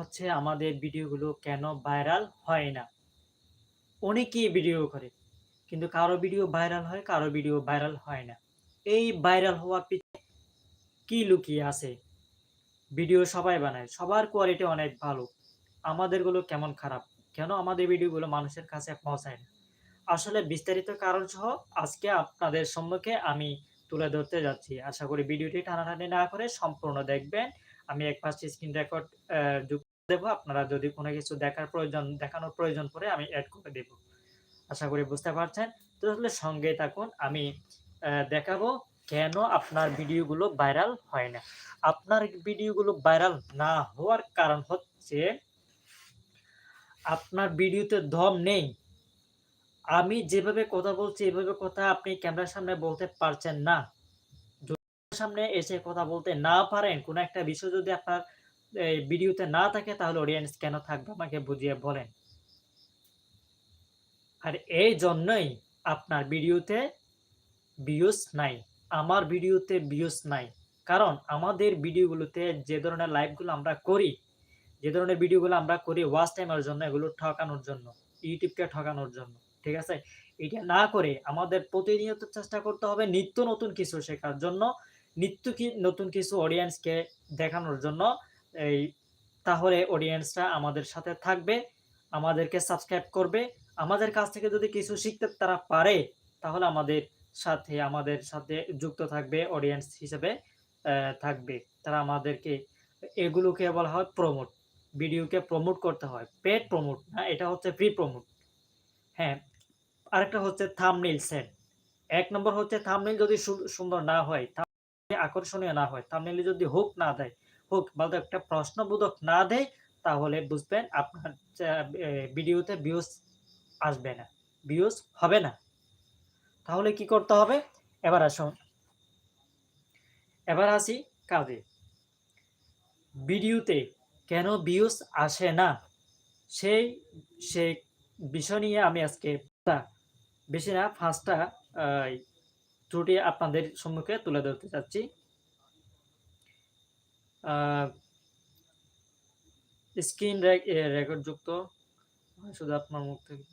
হচ্ছে আমাদের ভিডিওগুলো কেন ভাইরাল হয় না? অনেকেই ভিডিও করে, কিন্তু কারও ভিডিও ভাইরাল হয়, কারও ভিডিও ভাইরাল হয় না। এই ভাইরাল হওয়ার পিছনে কি লুকিয়ে আছে? ভিডিও সবাই বানায়, সবার কোয়ালিটি অনেক ভালো। আমাদেরগুলো কেমন খারাপ? কেন আমাদের ভিডিওগুলো মানুষের কাছে পৌঁছায় না? আসলে বিস্তারিত কারণ সহ আজকে আপনাদের সম্মুখে আমি তুলে ধরতে যাচ্ছি। আশা করি ভিডিওটি টানাটানি না করে সম্পূর্ণ দেখবেন। আমি এক পাশে স্ক্রিন রেকর্ড দেবো। আপনারা যদি কোনো কিছু দেখার প্রয়োজন, দেখানোর প্রয়োজন পড়ে আমি অ্যাড করে দেব। আশা করি বুঝতে পারছেন? তো আসলে সঙ্গে থাকুন, আমি দেখাবো কেন আপনার ভিডিওগুলো ভাইরাল হয় না। আপনার ভিডিওগুলো ভাইরাল না হওয়ার কারণ হচ্ছে, আপনার ভিডিওতে দম নেই। আমি যেভাবে কথা বলছি, এভাবে কথা আপনি ক্যামেরার সামনে বলতে পারছেন না। সামনে এসে কথা বলতে না পারেন, কোনো একটা বিষয় যদি আপনার ভিডিওতে না থাকে তাহলে অডিয়েন্স কেন থাকবে? আমাকে বুঝিয়ে বলেন। আর এই জন্যই আপনার ভিডিওতে ভিউজ নাই। আমার ভিডিওতে ভিউজ নাই। কারণ আমাদের ভিডিওগুলোতে যে ধরনের লাইভগুলো আমরা করি, যে ধরনের ভিডিওগুলো আমরা করি ওয়াচ টাইমের জন্য, এগুলো ঠকানোর জন্য, ইউটিউবকে ঠকানোর জন্য, ঠিক আছে? এটা না করে আমাদের প্রতিনিয়ত চেষ্টা করতে হবে নিত্য নতুন কিছু শেখার জন্য, নিত্য কি নতুন কিছু অডিয়েন্সকে দেখানোর জন্য এই, তাহলে অডিয়েন্সরা আমাদের সাথে থাকবে, আমাদেরকে সাবস্ক্রাইব করবে। আমাদের কাছ থেকে যদি কিছু শিখতে তারা পারে, তাহলে আমাদের সাথে আমাদের সাথে যুক্ত থাকবে অডিয়েন্স হিসেবে থাকবে। তারা আমাদেরকে, এগুলোকে বলা হয় প্রমোট ভিডিওকে প্রমোট করতে হয়। পেড প্রমোট না, এটা হচ্ছে ফ্রি প্রমোট হ্যাঁ আরেকটা হচ্ছে থামনেল সেট এক নম্বর হচ্ছে থামনেল যদি সুন্দর না হয় আকর্ষণীয় না হয় থামনেলে যদি হুক না দেয় হুক বলতে একটা প্রশ্নবোধক না দেয়, তাহলে বুঝবেন আপনার ভিডিওতে ভিউজ আসবে না ভিউজ হবে না। তাহলে কি করতে হবে? এবার আসুন। এবার আসি কাজে। ভিডিওতে কেন ভিউজ আসে না? সেই সেই বিষয় নিয়ে আমি আজকে বেশি না ফার্স্টটা ত্রুটি আপনাদের সম্মুখে তুলে ধরতে চাচ্ছি। স্ক্রিন রেকর্ড যুক্ত শুধু আপনার মুখ থেকে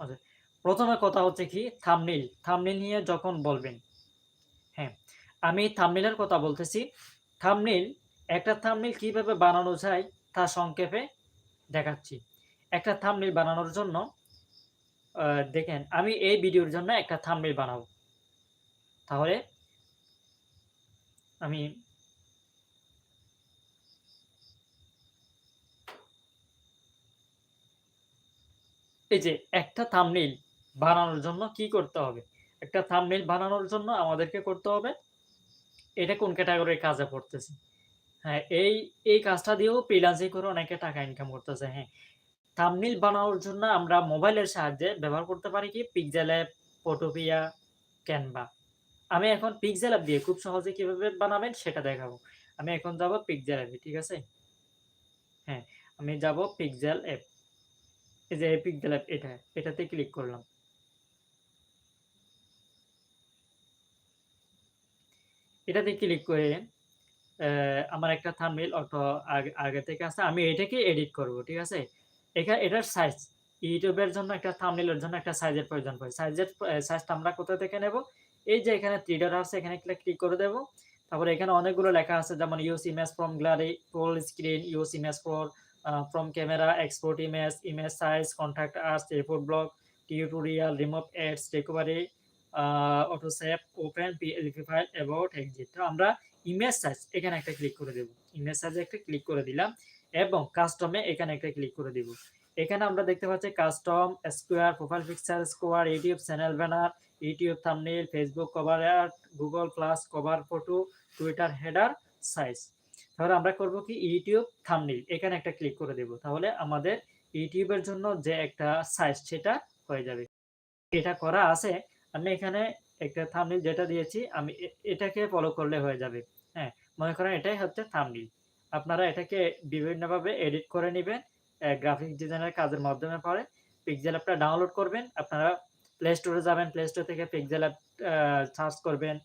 আচ্ছা প্রথমে কথা হচ্ছে কি থামনিল থামনিল নিয়ে যখন বলবেন হ্যাঁ আমি থামনিলের কথা বলতেছি। থামনিল একটা থামনিল কীভাবে বানানো যায় তা সংক্ষেপে দেখাচ্ছি। একটা থামনিল বানানোর জন্য দেখেন, আমি এই ভিডিওর জন্য একটা থামনেল বানাবো। তাহলে, আমি এই যে একটা থামনেল বানানোর জন্য কি করতে হবে একটা থামনেল বানানোর জন্য আমাদেরকে করতে হবে এটা কোন ক্যাটাগরির কাজে পড়তেছে হ্যাঁ এই এই কাজটা দিয়েও ফ্রিল্যান্সিং করে অনেকে টাকা ইনকাম করতেছে হ্যাঁ থাম্বনেইল বানানোর জন্য আমরা মোবাইলের সাহায্যে ব্যবহার করতে পারি কি পিক্সেল অ্যাপ, ফটোপিয়া, ক্যানভা। আমি এখন পিক্সেল অ্যাপ দিয়ে খুব সহজে কীভাবে বানাবেন সেটা দেখাবো। আমি এখন যাব পিক্সেল অ্যাপে, ঠিক আছে? হ্যাঁ, আমি যাব পিক্সেল অ্যাপ। এই যে পিক্সেল অ্যাপ এটা, এটাতে ক্লিক করলাম। এটাতে ক্লিক করে আমার একটা থাম্বনেইল অটো আগে থেকে আছে। আমি এটাকে এডিট করব, ঠিক আছে? এখা এটার সাইজ ইউটিউবের জন্য একটা থাম্বনেইলের জন্য একটা সাইজের প্রয়োজন পড়ে। সাইজের সাইজটা আমরা কোথা থেকে নেব? এই যে এখানে 3 ডট আছে এখানে ক্লিক করে দেব। তারপরে এখানে অনেকগুলো লেখা আছে যেমন use image from gallery, full screen, use image for camera, export image, image size, contact us, report block, tutorial, remove ads, recovery, uh auto save, open PLP file, about, exit. তো আমরা image size এখানে একটা click করে দেব। Image সাইজে একটা click করে দিলাম এবং কাস্টমে এখানে একটা ক্লিক করে দিব। এখানে আমরা দেখতে পাচ্ছি custom, square, profile picture, square, YouTube channel banner, YouTube thumbnail, Facebook cover art, Google plus cover photo, Twitter header, size. তাহলে আমরা করব কি ইউটিউব থাম্বনেইল এখানে একটা ক্লিক করে দেব। তাহলে আমাদের ইউটিউবের জন্য যে একটা সাইজ সেটা হয়ে যাবে। এটা করা আছে। আমি এখানে একটা থাম্বনেইল যেটা দিয়েছি আমি এটাকে ফলো করলে হয়ে যাবে। হ্যাঁ, মনে করেন এটাই হচ্ছে থাম্বনেইল। আপনারা এটাকে বিভিন্নভাবে এডিট করে নেবেন গ্রাফিক ডিজাইনের কাজের মাধ্যমে পরে পিক্সেল অ্যাপটা ডাউনলোড করবেন। আপনারা প্লে স্টোরে যাবেন। প্লে স্টোর থেকে পিক্সেল অ্যাপ সার্চ করবেন।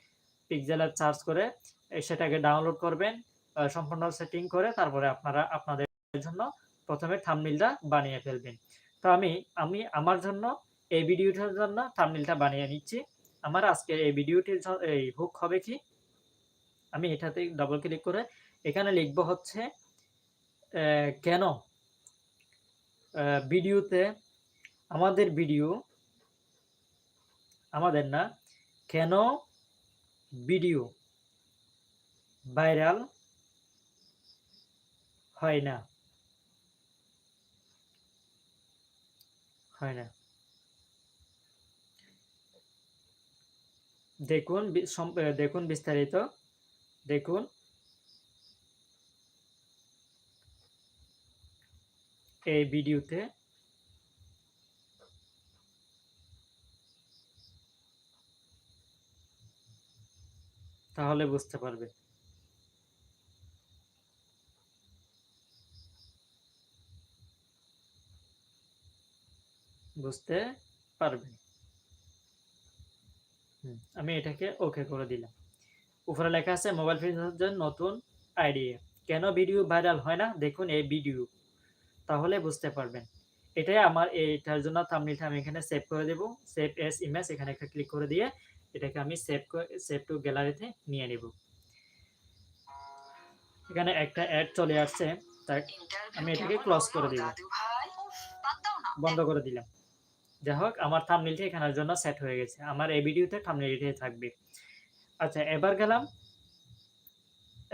পিক্সেল অ্যাপ সার্চ করে সেটাকে ডাউনলোড করবেন। সম্পূর্ণ সেটিং করে তারপরে আপনারা আপনাদের জন্য প্রথমে থাম্বনেইলটা বানিয়ে ফেলবেন। তো আমি আমি আমার জন্য এই ভিডিওটার জন্য থাম্বনেইলটা বানিয়ে নিচ্ছি। আমার আজকে এই ভিডিওটির এই হুক হবে কি? আমি এটাতে ডবল ক্লিক করে এখানে লিখব হচ্ছে কেন? ভিডিওতে আমাদের ভিডিও আমাদের না, কেন ভিডিও ভাইরাল হয় না। হয় না। দেখুন দেখুন বিস্তারিত। দেখুন। এই ভিডিওতে তাহলে বুঝতে পারবে। বুঝতে পারবে আমি এটাকে ওকে করে দিলাম। উপরে লেখা আছে, মোবাইল ফোনের নতুন আইডিয়া কেন ভিডিও ভাইরাল হয় না? দেখুন এই ভিডিও। তাহলে বুঝতে পারবেন। এটাই আমার এইটার জন্য থাম্বনেলটা আমি এখানে সেভ করে দেব। সেভ এস ইমেজ এখানে একটা ক্লিক করে দিয়ে এটাকে আমি সেভ সেভ টু গ্যালারিতে নিয়ে নেব। এখানে একটা অ্যাড চলে আসছে। তাই আমি এটাকে ক্লোজ করে দিব বন্ধ করে দিলাম। যাই হোক, আমার থাম্বনেলটা এখানের জন্য সেট হয়ে গেছে। আমার এই ভিডিওতে থাম্বনেলটাই থাকবে। আচ্ছা এবার গেলাম।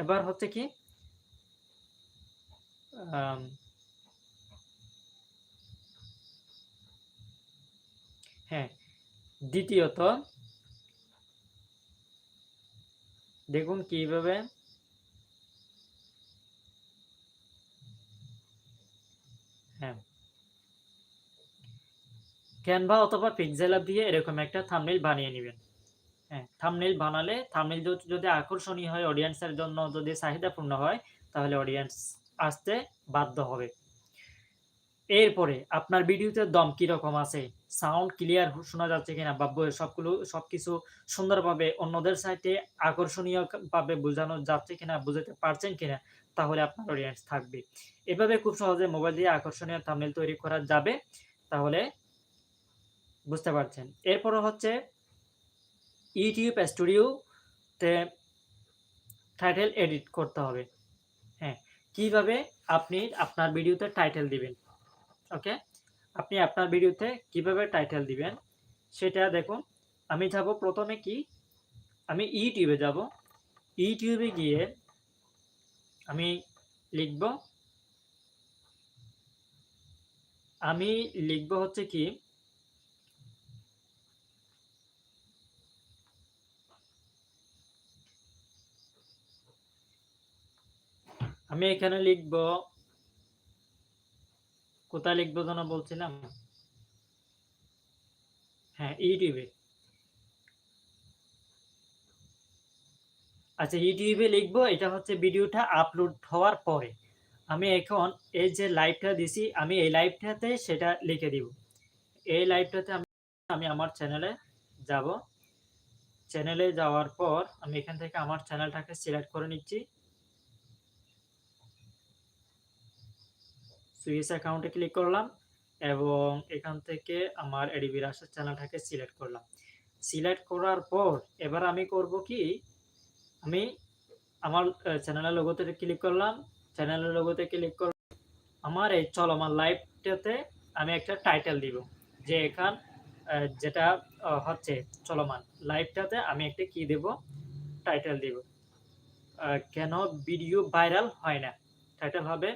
এবার হচ্ছে কি? হ্যাঁ দ্বিতীয়ত দেখুন কীভাবে হ্যাঁ ক্যানভা অথবা পিক্সেল অ্যাপ দিয়ে এরকম একটা থামনেল বানিয়ে নেবেন। হ্যাঁ থামনেল বানালে থামনেল যদি আকর্ষণীয় হয় অডিয়েন্সের জন্য যদি চাহিদাপূর্ণ হয়, তাহলে অডিয়েন্স আসতে বাধ্য হবে। এরপরে আপনার ভিডিওতে দম কীরকম আছে? সাউন্ড ক্লিয়ার শোনা যাচ্ছে কিনা বা সবগুলো, সবকিছু সুন্দরভাবে অন্যদের সাইটে আকর্ষণীয়ভাবে বোঝানো যাচ্ছে কিনা, বুঝাতে পারছেন কিনা, তাহলে আপনার অডিয়েন্স থাকবে। এভাবে খুব সহজে মোবাইল দিয়ে আকর্ষণীয় থামনেল তৈরি করা যাবে। তাহলে বুঝতে পারছেন। এরপরে হচ্ছে ইউটিউব স্টুডিওতে টাইটেল এডিট করতে হবে। হ্যাঁ কীভাবে আপনি আপনার ভিডিওতে টাইটেল দিবেন? ওকে আপনি আপনার ভিডিওতে কীভাবে টাইটেল দিবেন? সেটা দেখুন। আমি যাব প্রথমে কি? আমি ইউটিউবে যাব। ইউটিউবে গিয়ে আমি লিখব। আমি লিখব হচ্ছে কি? আমি এখানে লিখব, কোথায় লিখব যেন বলছিলাম? হ্যাঁ ইউটিউবে আচ্ছা ইউটিউবে লিখব, এটা হচ্ছে ভিডিওটা আপলোড হওয়ার পরে। আমি এখন এই যে লাইভটা দিছি, আমি এই লাইভটাতে সেটা লিখে দিব। এই লাইভটাতে আমি আমি আমার চ্যানেলে যাব। চ্যানেলে যাওয়ার পর আমি এখান থেকে আমার চ্যানেলটাকে সিলেক্ট করে নিচ্ছি। সুইচ অ্যাকাউন্টে ক্লিক করলাম এবং এখান থেকে আমার এডিবি রাশের চ্যানেলটাকে সিলেক্ট করলাম। সিলেক্ট করার পর এবার আমি করব কি? আমি আমার চ্যানেলের লোগোতে ক্লিক করলাম। চ্যানেলের লোগোতে ক্লিক করলাম আমার এই চলমান লাইভটাতে আমি একটা টাইটেল দিব, যে এখান যেটা হচ্ছে চলমান। লাইভটাতে আমি একটা কি দেব? টাইটেল দিব। কেন ভিডিও ভাইরাল হয় না? টাইটেল হবে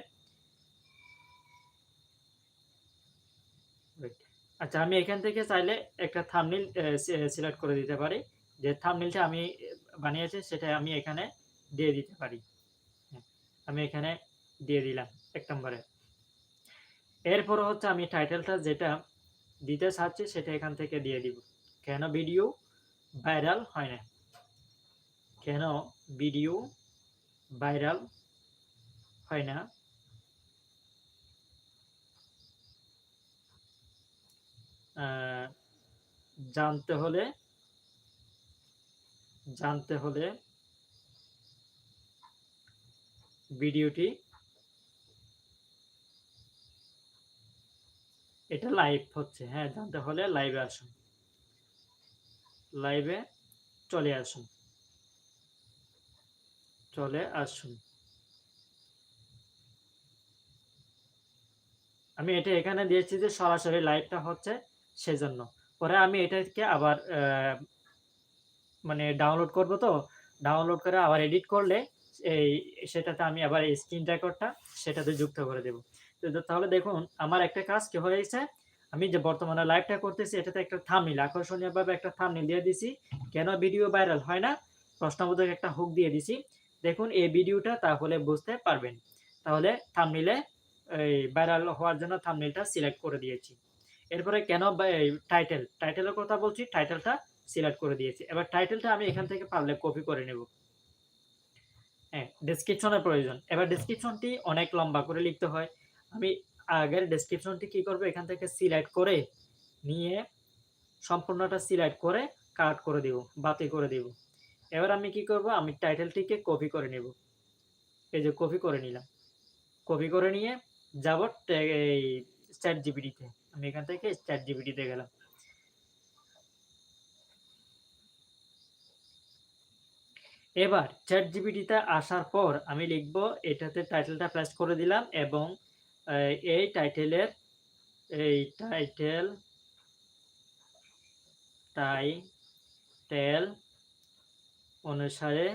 আচ্ছা আমি এখান থেকে চাইলে একটা থামনিল সিলেক্ট করে দিতে পারি। যে থামনিলটা আমি বানিয়েছি সেটা আমি এখানে দিয়ে দিতে পারি। হ্যাঁ, আমি এখানে দিয়ে দিলাম এক নম্বরে। এরপর হচ্ছে আমি টাইটেলটা যেটা দিতে চাচ্ছি সেটা এখান থেকে দিয়ে দিব। কেন ভিডিও ভাইরাল হয় না? কেন ভিডিও ভাইরাল হয় না? জানতে হলে জানতে হলে ভিডিওটি এটা লাইভ হচ্ছে। হ্যাঁ জানতে হলে লাইভে আসুন। লাইভে চলে আসুন। চলে আসুন। আমি এটা এখানে দিয়েছি যে সরাসরি লাইভটা হচ্ছে সেজন্য। পরে আমি এটাকে আবার মানে ডাউনলোড করব তো। ডাউনলোড করে আবার এডিট করলে এই সেটাতে আমি আবার এই স্ক্রিন রেকর্ডটা সেটাতে যুক্ত করে দেব। তো তাহলে দেখুন, আমার একটা কাজ কি হয়েছে? আমি যে বর্তমানে লাইভটা করতেছি, এটাতে একটা থামনিল আকর্ষণীয়ভাবে একটা থামনিল দিয়ে দিছি। কেন ভিডিও ভাইরাল হয় না? প্রশ্নবোধক একটা হুক দিয়ে দিছি। দেখুন, এই ভিডিওটা তাহলে বুঝতে পারবেন। তাহলে থামনিলে এই ভাইরাল হওয়ার জন্য থামনিলটা সিলেক্ট করে দিয়েছি। এরপরে কেন টাইটেল টাইটেলের কথা বলছি টাইটেলটা সিলেক্ট করে দিয়েছি। এবার টাইটেলটা আমি এখান থেকে পারলে কপি করে নেব। হ্যাঁ ডেসক্রিপশনের প্রয়োজন। এবার ডেসক্রিপশনটি অনেক লম্বা করে লিখতে হয়। আমি আগের ডেসক্রিপশনটি কি করব? এখান থেকে সিলেক্ট করে নিয়ে সম্পূর্ণটা সিলেক্ট করে কাট করে দিব, বাতি করে দিব। এবার আমি কি করব? আমি টাইটেলটিকে কপি করে নেব। এই যে কপি করে নিলাম। কপি করে নিয়ে যাব এই চ্যাট জিবিটিতে আমি এখান থেকে চ্যাট জিবিটিতে গেলাম। এবার চ্যাট জিবিটিতে আসার পর আমি লিখব, এটাতে টাইটেলটা প্রেস করে দিলাম এবং এই টাইটেলের এই টাইটেল টাইটেল অনুসারে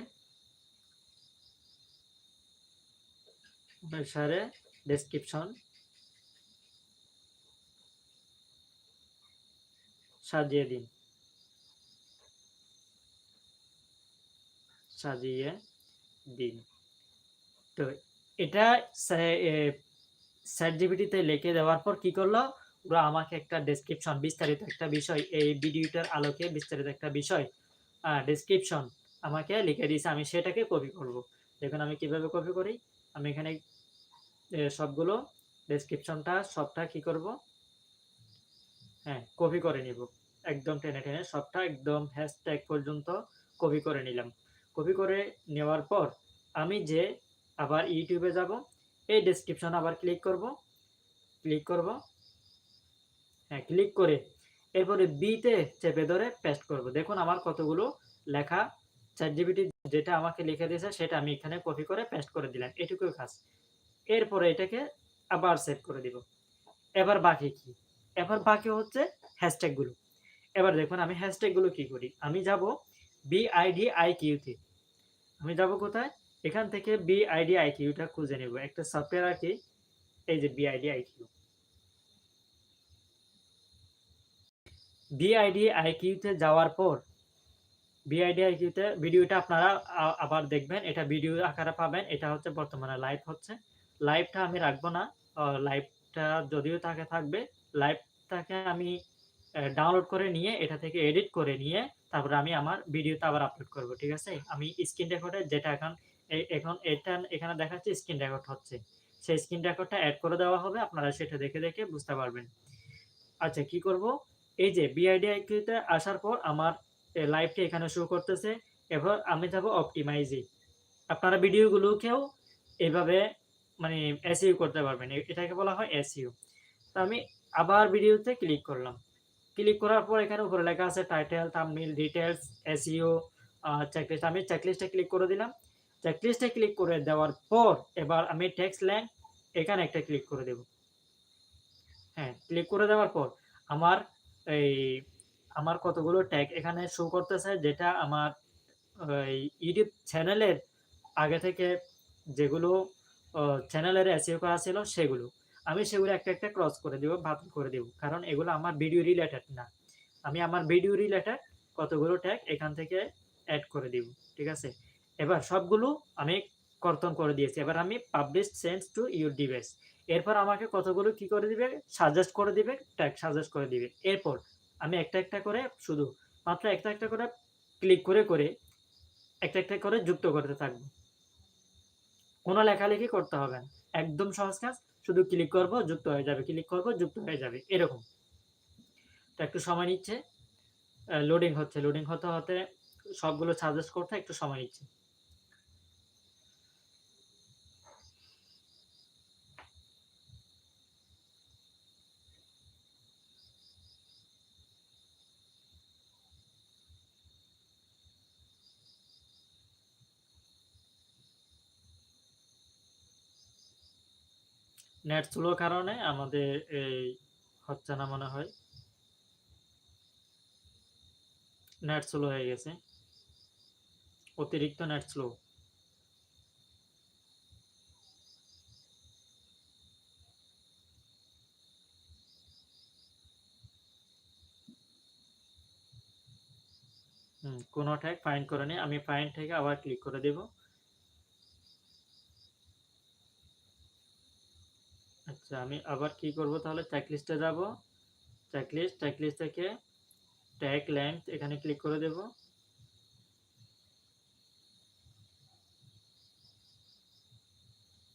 অনুসারে ডেসক্রিপশন সাজিয়ে দিন। সাজিয়ে দিন। তো এটা স্যাট জিবিটিতে লিখে দেওয়ার পর কি করল? ওরা আমাকে একটা ডেসক্রিপশন বিস্তারিত একটা বিষয়, এই ভিডিওটার আলোকে বিস্তারিত একটা বিষয় ডেসক্রিপশন আমাকে লিখে দিয়েছে। আমি সেটাকে কপি করব। দেখুন আমি কীভাবে কপি করি। আমি এখানে সবগুলো ডেসক্রিপশনটা সবটা কি করব? হ্যাঁ কপি করে নিব। একদম টেনে টেনে সবটা একদম হ্যাশট্যাগ পর্যন্ত কপি করে নিলাম। কপি করে নেওয়ার পর আমি যে আবার ইউটিউবে যাব, এই ডেসক্রিপশন আবার ক্লিক করব ক্লিক করব হ্যাঁ ক্লিক করে এরপরে বিতে চেপে ধরে পেস্ট করব। দেখুন আমার কতগুলো লেখা চ্যাট জিবিটি যেটা আমাকে লিখে দিয়েছে সেটা আমি এখানে কপি করে পেস্ট করে দিলাম। এটুকুই কাজ এরপরে এটাকে আবার সেভ করে দিব। এবার বাকি কি? এবার বাকি হচ্ছে হ্যাশট্যাগুলো এবার দেখুন আমি হ্যাশট্যাগুলো কি করি? আমি যাব বিআইডি আইকিউতে আমি যাব কোথায়? এখান থেকে বিআইডি আইকিউটা খুঁজে নেব। একটা সফটওয়্যার আর কি এই যে বিআইডি আইকিউ বিআইডি আইকিউতে যাওয়ার পর বিআইডি আইকিউতে ভিডিওটা আপনারা আবার দেখবেন। এটা ভিডিও আকারে পাবেন। এটা হচ্ছে বর্তমানে লাইভ হচ্ছে। লাইভটা আমি রাখব না। লাইভটা যদিও থাকে থাকবে লাইভটাকে আমি ডাউনলোড করে নিয়ে এটা থেকে এডিট করে নিয়ে তারপরে আমি আমার ভিডিওতে আবার আপলোড করব, ঠিক আছে? আমি স্ক্রিন রেকর্ডে যেটা এখন এখন এটা এখানে দেখাচ্ছে স্ক্রিন রেকর্ড হচ্ছে। সেই স্ক্রিন রেকর্ডটা অ্যাড করে দেওয়া হবে, আপনারা সেটা দেখে দেখে বুঝতে পারবেন। আচ্ছা কি করব? এই যে বিআইডি আইকিউতে আসার পর আমার লাইভটা এখানে শো করতেছে। এবার আমি যাব অপটিমাইজে আপনারা ভিডিওগুলোকেও এভাবে মানে এসইউ করতে পারবেন। এটাকে বলা হয় এসইউ তো আমি আবার ভিডিওতে ক্লিক করলাম। ক্লিক করার পর এখানে উপরে লেখা আছে title thumbnail details SEO checklist আমি চেকলিস্টে ক্লিক করে দিলাম। চেকলিস্টে ক্লিক করে দেওয়ার পর এবার আমি টেক্সট ল্যাঙ্ক এখানে একটা ক্লিক করে দেব। হ্যাঁ ক্লিক করে দেওয়ার পর আমার এই, আমার কতগুলো ট্যাগ এখানে শো করতেছে, যেটা আমার ইউটিউব চ্যানেলের আগে থেকে যেগুলো চ্যানেলের এসিও করা ছিল সেগুলো। আমি সেগুলো একটা একটা ক্রস করে দেবো বাতিল করে দেবো। কারণ এগুলো আমার ভিডিও রিলেটেড না। আমি আমার ভিডিও রিলেটেড কতগুলো ট্যাগ এখান থেকে অ্যাড করে দিব, ঠিক আছে? এবার সবগুলো আমি কর্তন করে দিয়েছি। এবার আমি publish sends to your device এরপর আমাকে কতগুলো কি করে দিবে? সাজেস্ট করে দিবে ট্যাগ সাজেস্ট করে দিবে। এরপর আমি একটা একটা করে শুধু মাত্র একটা একটা করে ক্লিক করে করে একটা একটা করে যুক্ত করতে থাকব। কোনো লেখালেখি করতে হবে না। একদম সহজ কাজ। শুধু ক্লিক করব, যুক্ত হয়ে যাবে। ক্লিক করব, যুক্ত হয়ে যাবে। এরকম। তো একটু সময় নিচ্ছে। লোডিং হচ্ছে। লোডিং হতে হতে সবগুলো সাজেস্ট করতে একটু সময় নিচ্ছে। নেট স্লোর কারণে আমাদের এই হচ্ছে না মনে হয়। নেট স্লো হয়ে গেছে। অতিরিক্ত নেট স্লো। কোনো ট্যাগ ফাইন্ড করেনি। আমি ফাইন্ড থেকে আবার ক্লিক করে দেব। আচ্ছা আমি আবার কি করব তাহলে চেকলিস্টে যাব। চেকলিস্ট, চেকলিস্ট থেকে ট্যাগ লেংথ এখানে ক্লিক করে দেব।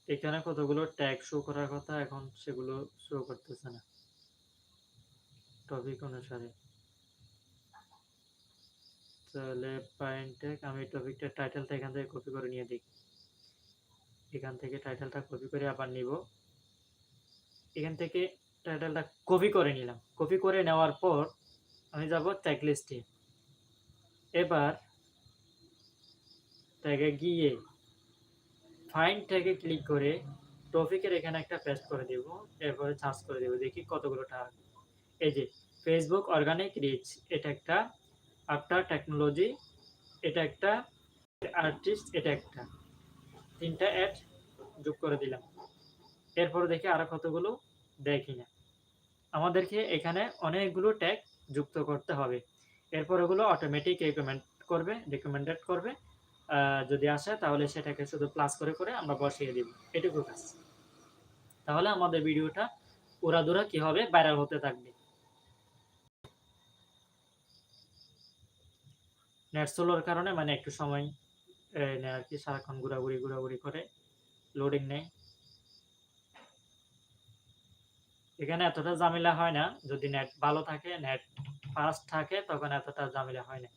এখানে কতগুলো ট্যাগ শো করার কথা এখন সেগুলো শো করতেছে না। টপিক অনুসারে। তাহলে ট্যাগ আমি টপিকটা টাইটেলটা এখান থেকে কপি করে নিয়ে দিই। এখান থেকে টাইটেলটা কপি করে আবার নিব। এখান থেকে টাইটেলটা কপি করে নিলাম। কপি করে নেওয়ার পর আমি যাব চেকলিস্টে। এবার ট্যাগে গিয়ে ফাইন ট্যাগে ক্লিক করে টপিকের এখানে একটা পেস্ট করে দেব। এরপরে সার্চ করে দেব। দেখি কতগুলো ট্যাগ। এই যে ফেসবুক অর্গানিক রিচ এটা একটা, আফটার টেকনোলজি এটা একটা, আর্টিস্ট এটা একটা। তিনটা অ্যাড যোগ করে দিলাম। এরপরে দেখি আরও কতগুলো দেয় কিনা। আমাদেরকে এখানে অনেকগুলো ট্যাগ যুক্ত করতে হবে। এরপর ওগুলো অটোমেটিক রিকমেন্ড করবে, রিকমেন্ডেড করবে। যদি আসে তাহলে সেটাকে শুধু প্লাস করে, করে আমরা বসিয়ে দিব। এটুকু কাজ। তাহলে আমাদের ভিডিওটা উড়াধুরা কি হবে ভাইরাল হতে থাকবে। নেট সোলোর কারণে মানে একটু সময় নেয় আরকি সারাক্ষণ ঘোরাঘুরি, ঘোরাঘুরি করে লোডিং নেয়। এখানে এতটা ঝামেলা হয় না। যদি নেট ভালো থাকে, নেট ফাস্ট থাকে তখন এতটা ঝামেলা হয় না।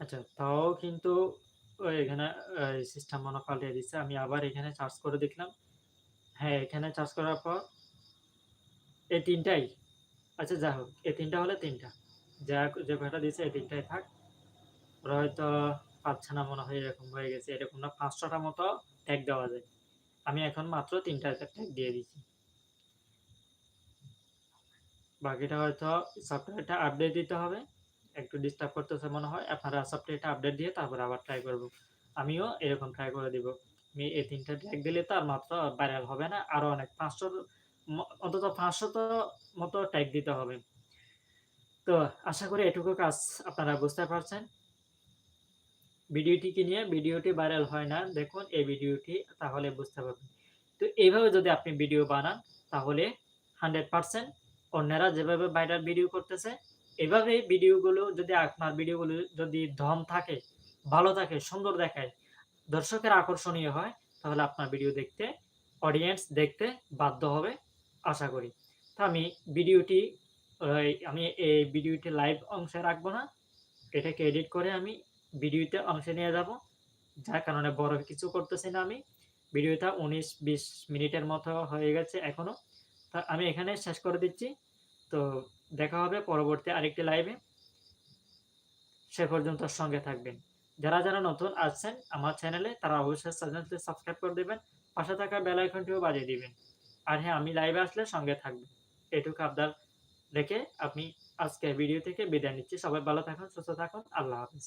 আচ্ছা তাও কিন্তু এখানে সিস্টেম মনে পাল্টিয়ে দিচ্ছে। আমি আবার এখানে সার্চ করে দেখলাম। হ্যাঁ, এখানে সার্চ করার পর এই তিনটাই আচ্ছা যা হোক। এই তিনটা হলে ৩ টা। যা যে কয়টা দিয়েছে এই তিনটাই থাক। ওরা হয়তো পাচ্ছে না মনে হয় এরকম হয়ে গেছে। এরকম না ৫০০ টা মতো ট্যাগ দেওয়া যায়। আমি এখন মাত্র ৩ টা ট্যাগ দিয়ে দিচ্ছি। বাকিটা হয়তো সফটওয়্যারটা আপডেট দিতে হবে। একটু ডিস্টার্ব করতেছে মনে হয়। আপনারা সফটওয়্যারটা আপডেট দিয়ে তারপরে আবার ট্রাই করব। আমিও এরকম ট্রাই করে দিব। আমি এই ৩ টা ট্যাগ দিলে তো আর মাত্র ভাইরাল হবে না। আরও অনেক ৫০০ ম অন্তত ৫০০ টা মতো ট্যাগ দিতে হবে। তো আশা করি এটুকু কাজ আপনারা বুঝতে পারছেন। ভিডিওটিকে নিয়ে ভিডিওটি ভাইরাল হয় না। দেখুন এই ভিডিওটি তাহলে বুঝতে পারবেন। তো এইভাবে যদি আপনি ভিডিও বানান তাহলে 100% অন্যরা যেভাবে ভাইরাল ভিডিও করতেছে এভাবে ভিডিওগুলো যদি আপনার ভিডিওগুলো যদি ধম থাকে, ভালো থাকে, সুন্দর দেখায়, দর্শকের আকর্ষণীয় হয়, তাহলে আপনার ভিডিও দেখতে অডিয়েন্স দেখতে বাধ্য হবে, আশা করি। তো আমি ভিডিওটি আমি এই ভিডিওটি লাইভ অংশে রাখব না। এটাকে এডিট করে আমি ভিডিওতে অংশে নিয়ে যাব। যার কারণে বড় কিছু করতেছি না আমি। ভিডিওটা ১৯-২০ মিনিটের মতো হয়ে গেছে এখনও। তা আমি এখানে শেষ করে দিচ্ছি। তো দেখা হবে পরবর্তী আরেকটি লাইভে। সে পর্যন্ত সঙ্গে থাকবেন। যারা, যারা নতুন আসছেন আমার চ্যানেলে তারা অবশ্যই চ্যানেলটি সাবস্ক্রাইব করে দেবেন পাশে থাকা বেল আইকনটিও বাজিয়ে দিবেন। আর হ্যাঁ, আমি লাইভে আসলে সঙ্গে থাকবেন। এটুকু আবদার রেখে আপনি আজকে ভিডিও থেকে বিদায় নিচ্ছি। সবাই ভালো থাকুন, সুস্থ থাকুন। আল্লাহ হাফেজ।